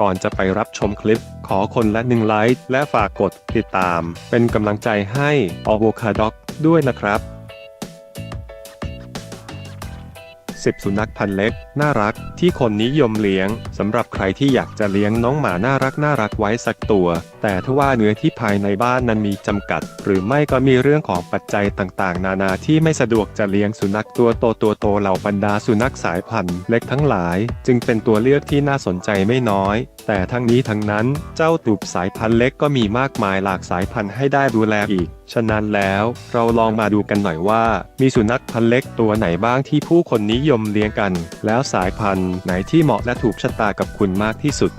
ก่อนจะไปรับชมคลิป ขอคนละหนึ่งไลค์และฝากกดติดตาม เป็นกำลังใจให้อโวคาด็อกด้วยนะครับ 10 สุนัขพันธุ์เล็ก น่ารัก ที่คนนิยมเลี้ยงสำหรับใครที่อยากจะเลี้ยงน้องหมาน่ารักน่ารักไว้สักตัว แต่ถ้าว่าเนื้อที่ภายในบ้านนั้นมีจำกัด หรือไม่ก็มีเรื่องของปัจจัยต่างๆ นานาที่ไม่สะดวกจะเลี้ยงสุนัขตัวโตตัวโตเหล่าบรรดาสุนัขสายพันธุ์เล็กทั้งหลาย จึงเป็นตัวเลือกที่น่าสนใจไม่น้อย แต่ทั้งนี้ทั้งนั้นเจ้าตูบสายพันธุ์เล็กก็มีมากมายหลากสายพันธุ์ให้ได้ดูแลอีก ฉะนั้นแล้วเราลองมาดูกันหน่อยว่า มีสุนัขพันธุ์เล็กตัวไหนบ้างที่ผู้คนนิยมเลี้ยงกัน แล้วสายพันธุ์ไหนที่เหมาะและถูกชะตากับคุณมากที่สุด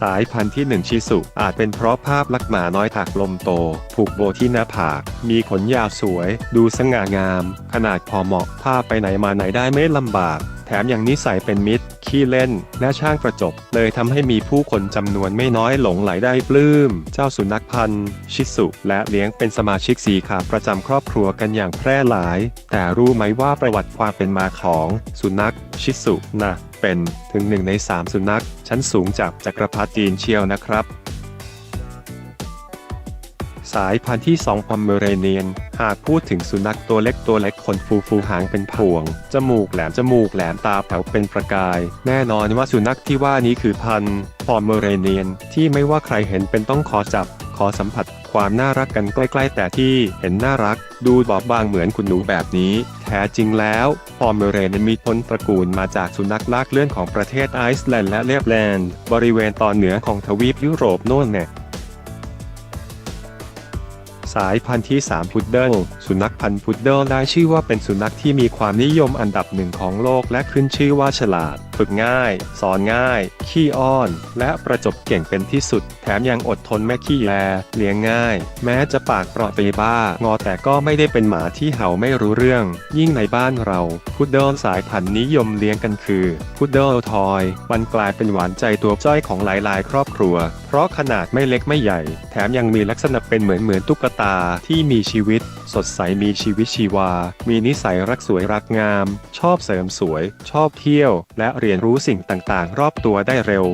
สายพันธุ์ที่ 1 ชิสุ อาจเป็นเพราะภาพลักษณ์หมาน้อยถักลมโต ผูกโบที่หน้าผาก มีขนยาวสวย ดูสง่างาม ขนาดพอเหมาะพาไปไหนมาไหนได้ไม่ลำบาก ถมยังนิสัยเป็นมิตร ขี้เล่นและช่างประจบเลยทำให้มีผู้คนจำนวนไม่น้อยหลงไหลได้ปลื้ม เจ้าสุนัขพันธุ์ ชิสุ และเลี้ยงเป็นสมาชิกสีขาประจำครอบครัวกันอย่างแพร่หลาย แต่รู้ไหมว่าประวัติความเป็นมาของสุนัข ชิสุนะเป็นถึงหนึ่งในสามสุนัขชั้นสูงจากจักรพรรดิจีนเชียวนะครับ สายพันธุ์ที่ 2 พอมเมเรเนียน หากพูดถึงสุนัขตัวเล็กตัวเล็กขนฟูฟูหางเป็นพวง จมูกแหลมจมูกแหลมตาแป๋วเป็นประกาย แน่นอนว่าสุนัขที่ว่านี้คือพันธุ์พอมเมเรเนียน ที่ไม่ว่าใครเห็นเป็นต้องขอจับ ขอสัมผัสความน่ารักกันใกล้ ๆ แต่ที่เห็นน่ารัก ดูบอบบางเหมือนคุณหนูแบบนี้ แท้จริงแล้วพอมเมเรเนียนมีต้นตระกูลมาจากสุนัขลากเลื่อนของประเทศไอซ์แลนด์และเลบแลนด์ บริเวณตอนเหนือของทวีปยุโรปโน่นเนี่ย สายพันธุ์ที่ 3 พุดเดิล สุนัขพันธุ์พุดเดิลได้ชื่อว่าเป็นสุนัขที่มีความนิยมอันดับหนึ่งของโลกและขึ้นชื่อว่าฉลาด ฝึกง่าย สอนง่าย ขี้อ้อน และประจบเก่งเป็นที่สุด แถมยังอดทนแม่ขี้แลเลี้ยงง่าย แม้จะปากเปราะไปบ้า งอแต่ก็ไม่ได้เป็นหมาที่เห่าไม่รู้เรื่อง ยิ่งในบ้านเรา พุดเดิลสายพันธุ์นิยมเลี้ยงกันคือ พุดเดิลทอย มันกลายเป็นหวานใจตัวจ้อยของหลายๆ ครอบครัว เพราะขนาดไม่เล็กไม่ใหญ่ แถมยังมีลักษณะเป็นเหมือนเหมือนตุ๊กตาที่มีชีวิต สดใสมีชีวิตชีวา มีนิสัยรักสวยรักงาม ชอบเสริมสวย ชอบเที่ยว และเรียนรู้สิ่งต่างๆ รอบตัวได้เร็ว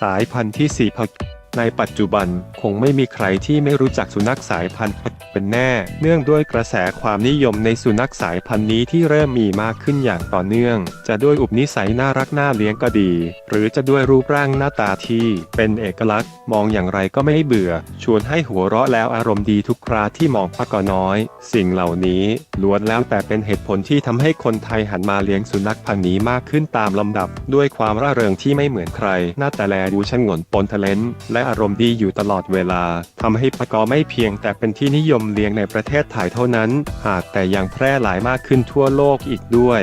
สายพันธุ์ที่4พัก ในปัจจุบันคงไม่มีใครที่ไม่รู้จักสุนัขสายพันธุ์เป็นแน่ เนื่องด้วยกระแสความนิยมในสุนัขสายพันธุ์นี้ที่เริ่มมีมากขึ้นอย่างต่อเนื่อง จะด้วยอุปนิสัยน่ารักน่าเลี้ยงก็ดี หรือจะด้วยรูปร่างหน้าตาที่เป็นเอกลักษณ์ มองอย่างไรก็ไม่เบื่อ ชวนให้หัวเราะแล้วอารมณ์ดีทุกคราที่มองพักก็น้อย สิ่งเหล่านี้ล้วนแล้วแต่เป็นเหตุผลที่ทำให้คนไทยหันมาเลี้ยงสุนัขพันธุ์นี้มากขึ้นตามลำดับ ด้วยความร่าเริงที่ไม่เหมือนใครหน้าต่แลดูชงนปนทะเลนและอารมณ์ดีอยู่ตลอดเวลาทำให้ปะกอไม่เพียงแต่เป็นที่นิยมเลี้ยงในประเทศไทยเท่านั้น หากแต่ยังแพร่หลายมากขึ้นทั่วโลกอีกด้วย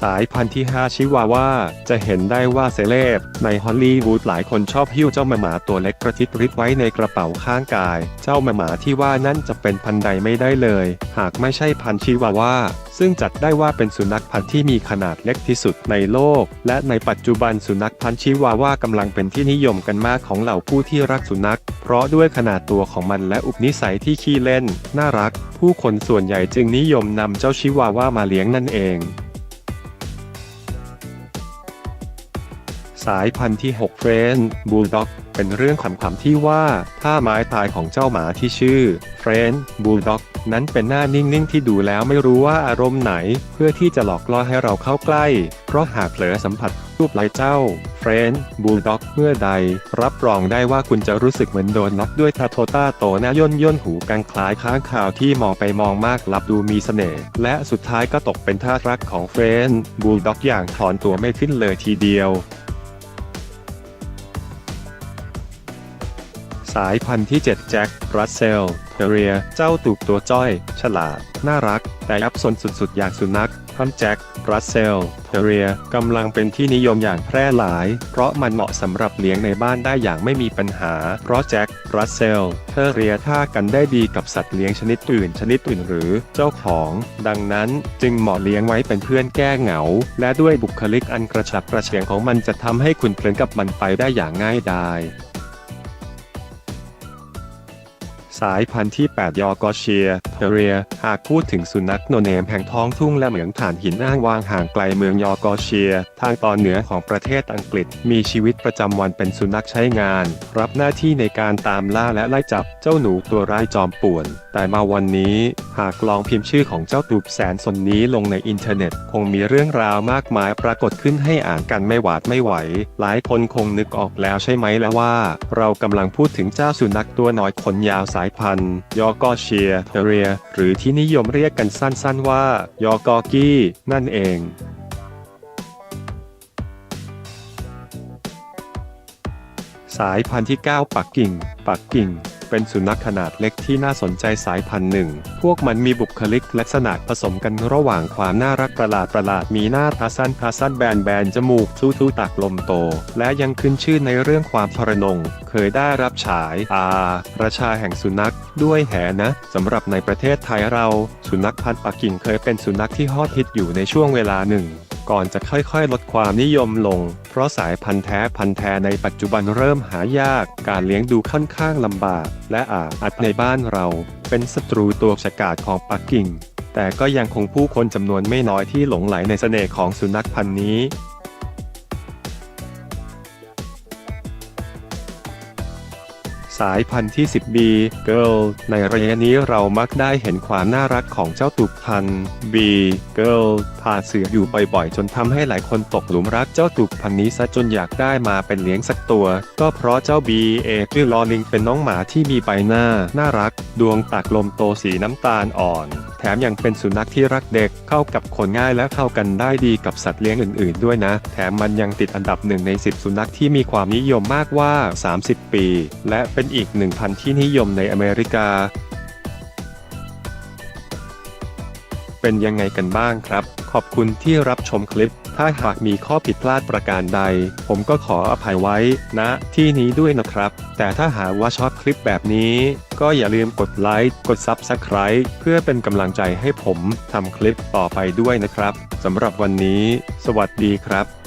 สายพันธุ์ที่ 5 ชิวาว่า จะเห็นได้ว่าเซเลบในฮอลลีวูดหลายคนชอบหิ้วเจ้าหมาหมาตัวเล็กกระทิดริดไว้ในกระเป๋าข้างกาย เจ้าหมาหมาที่ว่านั่นจะเป็นพันธุ์ใดไม่ได้เลย หากไม่ใช่พันธุ์ชิวาว่า ซึ่งจัดได้ว่าเป็นสุนัขพันธุ์ที่มีขนาดเล็กที่สุดในโลก และในปัจจุบันสุนัขพันธุ์ชิวาว่ากำลังเป็นที่นิยมกันมากของเหล่าผู้ที่รักสุนัข เพราะด้วยขนาดตัวของมันและอุปนิสัยที่ขี้เล่น น่ารัก ผู้คนส่วนใหญ่จึงนิยมนำเจ้าชิวาว่ามาเลี้ยงนั่นเอง สายพันธุ์ที่ 6 เฟรนบูลด็อกเป็นเรื่องขำๆที่ว่าท่าไม้ตายของเจ้าหมาที่ชื่อเฟรนบูลด็อกนั้นเป็นหน้านิ่งๆที่ดูแล้วไม่รู้ว่าอารมณ์ไหน เพื่อที่จะหลอกล่อให้เราเข้าใกล้ เพราะหากเผลอสัมผัสรูปไหลเจ้าเฟรนบูลด็อกเมื่อใด รับรองได้ว่าคุณจะรู้สึกเหมือนโดนน็อกด้วยทาโทต้าโตหน้าย่นย่นหูกังคล้ายค้างข่าวที่มองไปมองมากลับดูมีเสน่ห์และสุดท้ายก็ตกเป็นท่ารักของเฟรนบูลด็อกอย่างถอนตัวไม่ขึ้นเลยทีเดียวายพันธุ์ที่ 7 แจ็ครัสเซลเทเรีย เจ้าตูบตัวจ้อย ฉลาด น่ารัก แต่ยับสนสุดๆ อย่างสุนัขท่านแจ็ครัสเซลเทเรียกำลังเป็นที่นิยมอย่างแพร่หลาย เพราะมันเหมาะสำหรับเลี้ยงในบ้านได้อย่างไม่มีปัญหา เพราะแจ็ครัสเซลเทเรียท่ากันได้ดีกับสัตว์เลี้ยงชนิดอื่นชนิดอื่นหรือเจ้าของ ดังนั้นจึงเหมาะเลี้ยงไว้เป็นเพื่อนแก้เหงา และด้วยบุคลิกอันกระฉับกระเฉงของมันจะทำให้คุณเพลินกับมันไปได้อย่างง่ายดาย สายพันธุ์ที่ 8 ยอร์กเชียเทเรีย หากพูดถึงสุนัขโนเนมแห่งท้องทุ่งและเหมืองถ่านหินอ้างวางห่างไกลเมืองยอร์กเชีย ทางตอนเหนือของประเทศอังกฤษ มีชีวิตประจำวันเป็นสุนัขใช้งาน รับหน้าที่ในการตามล่าและไล่จับเจ้าหนูตัวร้ายจอมป่วน แต่มาวันนี้ หากลองพิมพ์ชื่อของเจ้าตูบแสนสนนี้ลงในอินเทอร์เน็ต คงมีเรื่องราวมากมายปรากฏขึ้นให้อ่านกันไม่หวาดไม่ไหว หลายคนคงนึกออกแล้วใช่ไหมแล้วว่า เรากำลังพูดถึงเจ้าสุนัขตัวน้อยขนยาวสายพันธุ์ ยอกอเชียเทเรีย หรือที่นิยมเรียกกันสั้นๆว่า ยอกอกี้ นั่นเองสายพันธุ์ที่ 9 ปักกิ่ง ปักกิ่ง เป็นสุนัขขนาดเล็กที่น่าสนใจสายพันธุ์หนึ่ง พวกมันมีบุคลิกลักษณะผสมกันระหว่างความน่ารักประหลาดประหลาดมีหน้าตาสั้นตาสั้นแบนแบนจมูกทู่ทู่ตักลมโต และยังขึ้นชื่อในเรื่องความทรนง เคยได้รับฉายอาราชาแห่งสุนัข ด้วยแหนะสำหรับในประเทศไทยเรา สุนัขพันธุ์ปักกิ่งเคยเป็นสุนัขที่ฮอตฮิตอยู่ในช่วงเวลาหนึ่ง ก่อนจะค่อยๆ ลดความนิยมลง เพราะสายพันธุ์แท้พันธุ์แท้ในปัจจุบันเริ่มหายาก การเลี้ยงดูค่อนข้างลำบาก และอาจอัดในบ้านเรา เป็นศัตรูตัวฉกาจของปักกิ่ง แต่ก็ยังคงผู้คนจำนวนไม่น้อยที่หลงไหลในเสน่ห์ของสุนัขพันธุ์นี้ สายพันธุ์ที่ 10B Girl ในระยะนี้เรามักได้เห็นความน่ารักของเจ้าตุกพันธุ์ B Girl พาเสืออยู่บ่อยๆ จนทำให้หลายคนตกหลุมรักเจ้าตุกพันธุ์นี้ซะจนอยากได้มาเป็นเลี้ยงสักตัว ก็เพราะเจ้า B เอคือลอลิงเป็นน้องหมาที่มีใบหน้า น่ารัก ดวงตากลมโตสีน้ำตาลอ่อน แถมยังเป็นสุนัขที่รักเด็กเข้ากับคนง่ายและเข้ากันได้ดีกับสัตว์เลี้ยงอื่นๆ ด้วยนะ แถมมันยังติดอันดับหนึ่งใน 10 สุนัขที่มีความนิยมมากว่า 30 ปี และเป็นอีกหนึ่งพันที่นิยมในอเมริกา เป็นยังไงกันบ้างครับ ขอบคุณที่รับชมคลิป ถ้าหากมีข้อผิดพลาดประการใด ผมก็ขออภัยไว้ณนะที่นี้ด้วยนะครับ แต่ถ้าหากว่าชอบคลิปแบบนี้ ก็อย่าลืมกดไลค์ กด Subscribe เพื่อเป็นกำลังใจให้ผมทำคลิปต่อไปด้วยนะครับสำหรับวันนี้ สวัสดีครับ